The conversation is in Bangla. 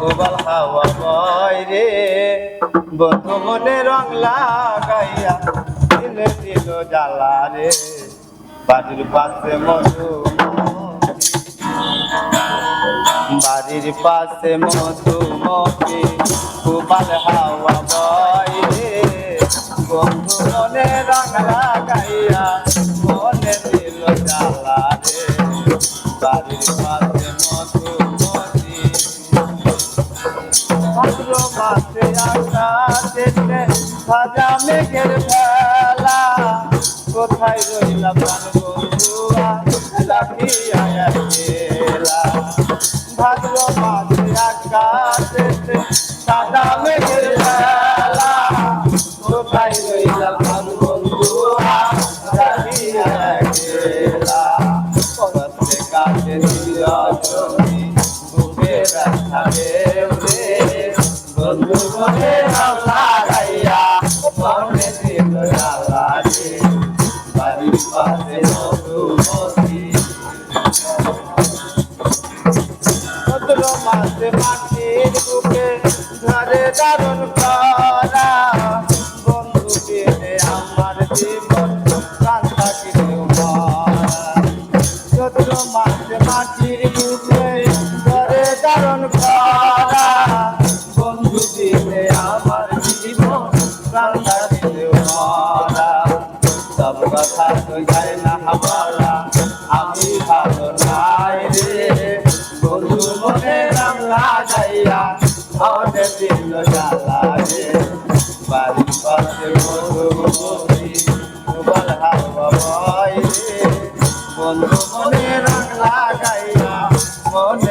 গোবাল হাওয়া বয় রে। বন্ধু রং লাগাইয়া দিলে দিল জ্বালা রে। বাড়ির পাশে মধু বাড়ির পাশে মধুমতি গোপাল হাওয়া বয় রে। বন্ধু রং লাগাইয়া মনে দিল জ্বালা রে। বাড়ির পাশে মাসে আকাশেতে সাজা মেঘের বেলা। কোথায় রইলা প্রাণ বন্ধুয়া রাখিয়া গেলা ভাদ্র মাসে আকাশেতে সাজা মেঘের বেলা। কোথায় রইলা প্রাণ বন্ধুয়া রাখিয়া গেলা পরতে কাছে দিল জমি বুকে রাখা দারুণ করা বন্ধু পেলে আমার জীবন কান্তা কিনেও মরা মাসে মাটির ধরে দারুণ করা। সব কথা তো যায় না হামারা আমি ভালো নাই রে বন্ধু মনে নাম লাগাইয়া মনে দিল জ্বালা রে বাড়ির পাশে বয় রে বন্ধু মনে নাম লাগাইয়া, মনে